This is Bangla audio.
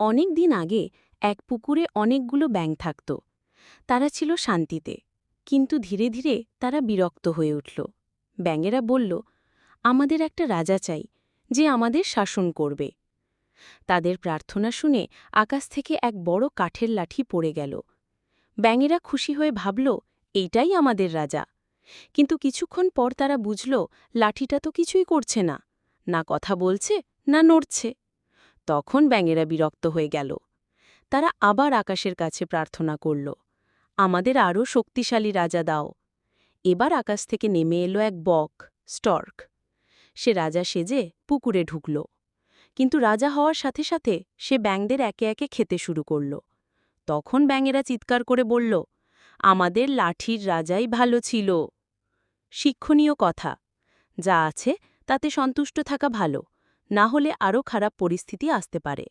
অনেক দিন আগে এক পুকুরে অনেকগুলো ব্যাঙ থাকত। তারা ছিল শান্তিতে, কিন্তু ধীরে ধীরে তারা বিরক্ত হয়ে উঠল। ব্যাঙেরা বলল, আমাদের একটা রাজা চাই, যে আমাদের শাসন করবে। তাদের প্রার্থনা শুনে আকাশ থেকে এক বড় কাঠের লাঠি পড়ে গেল। ব্যাঙেরা খুশি হয়ে ভাবল, এইটাই আমাদের রাজা। কিন্তু কিছুক্ষণ পর তারা বুঝল, লাঠিটা তো কিছুই করছে না না কথা বলছে, না নড়ছে। তখন ব্যাঙেরা বিরক্ত হয়ে গেল। তারা আবার আকাশের কাছে প্রার্থনা করল, আমাদের আরও শক্তিশালী রাজা দাও। এবার আকাশ থেকে নেমে এলো এক বক, স্টর্ক। সে রাজা সেজে পুকুরে ঢুকল। কিন্তু রাজা হওয়ার সাথে সাথে সে ব্যাঙদের একে একে খেতে শুরু করল। তখন ব্যাঙেরা চিৎকার করে বলল, আমাদের লাঠির রাজাই ভালো ছিল। শিক্ষণীয় কথা, যা আছে তাতে সন্তুষ্ট থাকা ভালো। না হলে আরও খারাপ পরিস্থিতি আসতে পারে।